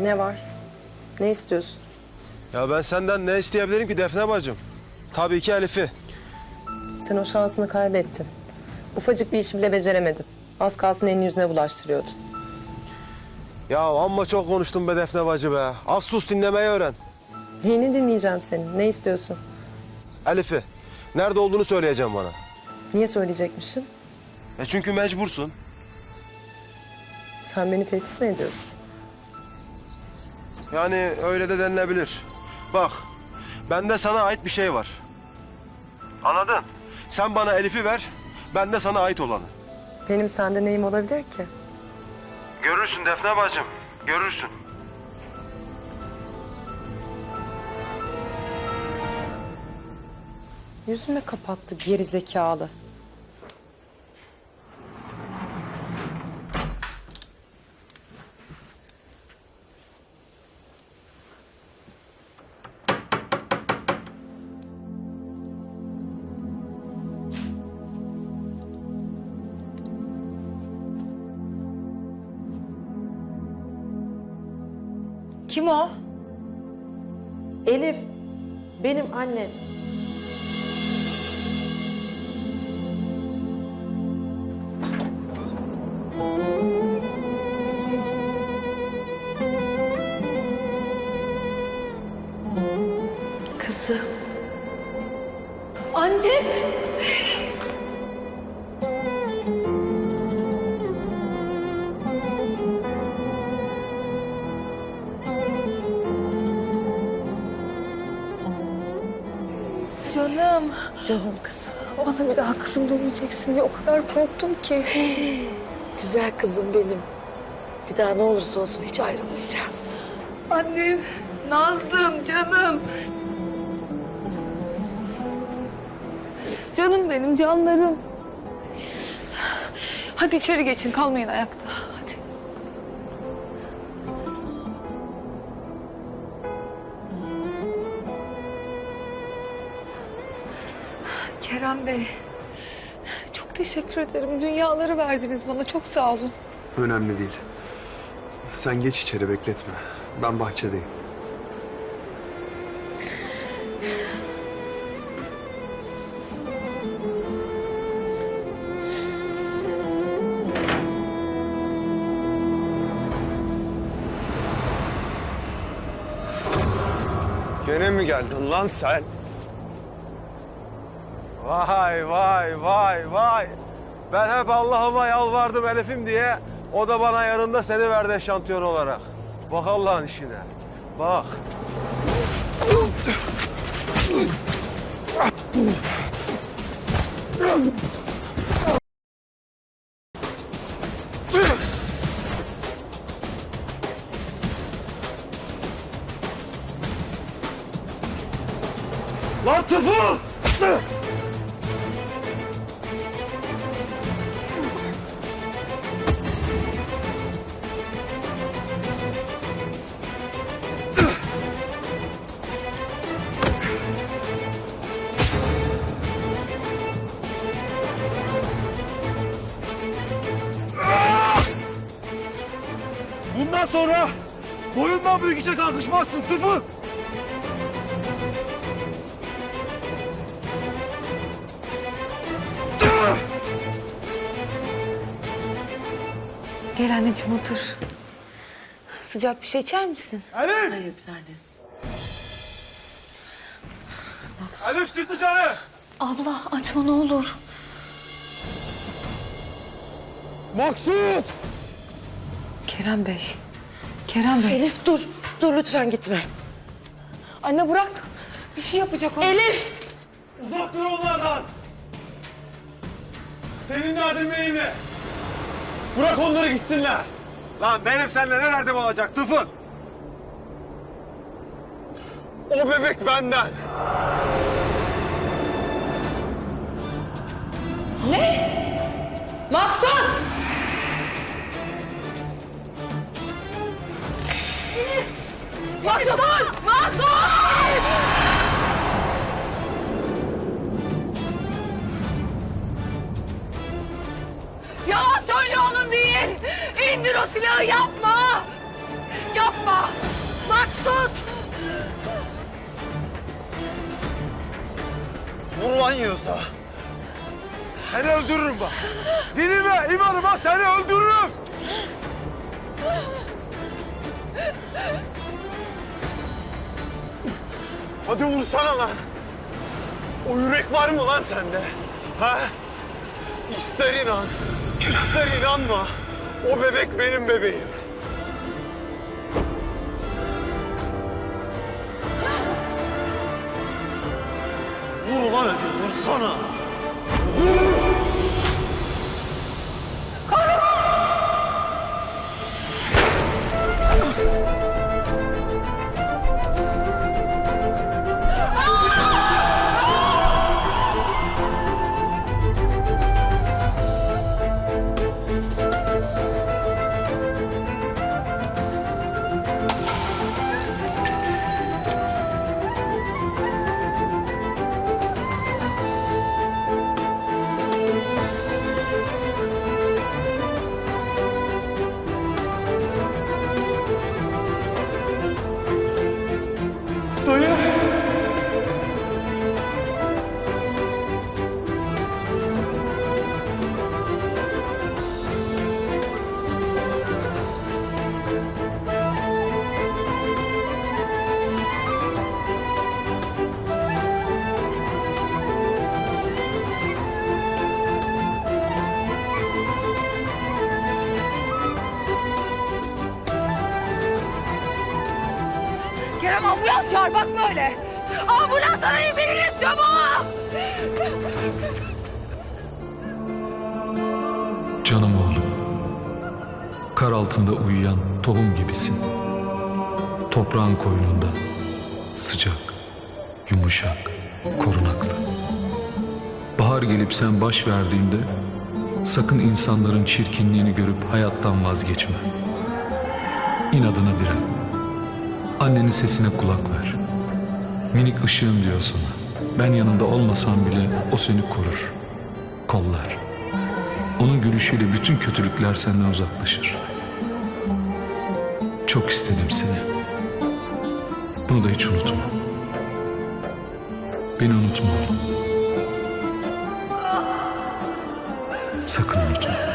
Ne var? Ne istiyorsun? Ya ben senden ne isteyebilirim ki Defne bacım? Tabii ki Elif'i. Sen o şansını kaybettin. Ufacık bir işi bile beceremedin. Az kalsın elini yüzüne bulaştırıyordun. Ya amma çok konuştum be Defne bacı be. Az sus dinlemeyi öğren. Neyini dinleyeceğim senin? Ne istiyorsun? Elif'i. Nerede olduğunu söyleyeceğim bana. Niye söyleyecekmişim? E çünkü mecbursun. Sen beni tehdit mi ediyorsun? Yani öyle de denilebilir. Bak, bende sana ait bir şey var. Anladın? Sen bana Elif'i ver, ben de sana ait olanı. Benim sende neyim olabilir ki? Görürsün Defne bacım, görürsün. Yüzüme kapattı geri zekalı. Kim o? Elif, benim annen. Kızı. Anne. Canım. Canım kızım. Bana bir daha kızım demeyeceksin diye o kadar korktum ki. Güzel kızım benim. Bir daha ne olursa olsun hiç ayrılmayacağız. Annem, Nazlım, canım. Canım benim, canlarım. Hadi içeri geçin, kalmayın ayakta. Kerem Bey, çok teşekkür ederim. Dünyaları verdiniz bana. Çok sağ olun. Önemli değil. Sen geç içeri bekletme. Ben bahçedeyim. Gene mi geldin lan sen? Vay vay vay vay. Ben hep Allah'ıma yalvardım Elif'im diye. O da bana yanında seni verdi şampiyon olarak. Bak Allah'ın işine. Bak. Lan tıfıl! Bundan sonra boyundan büyük işe kalkışmazsın tıfıl! Gel anneciğim otur. Sıcak bir şey içer misin? Elif! Hayır bir tane. Elif çık dışarı! Abla açma ne olur. Maksut! Kerem Bey. Kerem Bey. Elif dur. Dur lütfen gitme. Anne bırak. Bir şey yapacak o. Elif! Uzak dur onlardan! Senin derdin benimle! Bırak onları gitsinler! Lan benim seninle ne derdim olacak tıfıl? O bebek benden! Maksut! Maksut! Maksut! Yalan söylüyor onun değil. İndir o silahı yapma. yapma. Maksut. Vur lan yiyorsa. Seni öldürürüm bak. Dinime, imanıma seni öldürürüm. Hadi vursana lan. O yürek var mı lan sende? Ha? İster inan, ister inanma. O bebek benim bebeğim. Vur lan hadi, vursana. Kerem ambulans çağır bak böyle. Ambulans arayın biriniz çabuk. Canım oğlum. Kar altında uyuyan tohum gibisin. Toprağın koynunda. Sıcak, yumuşak, korunaklı. Bahar gelip sen baş verdiğinde sakın insanların çirkinliğini görüp hayattan vazgeçme. İnadına diren. Annenin sesine kulak ver. Minik ışığım diyor sana. Ben yanında olmasam bile o seni korur. Kollar. Onun gülüşüyle bütün kötülükler senden uzaklaşır. Çok istedim seni. Bunu da hiç unutma. Beni unutma oğlum. Sakın unutma.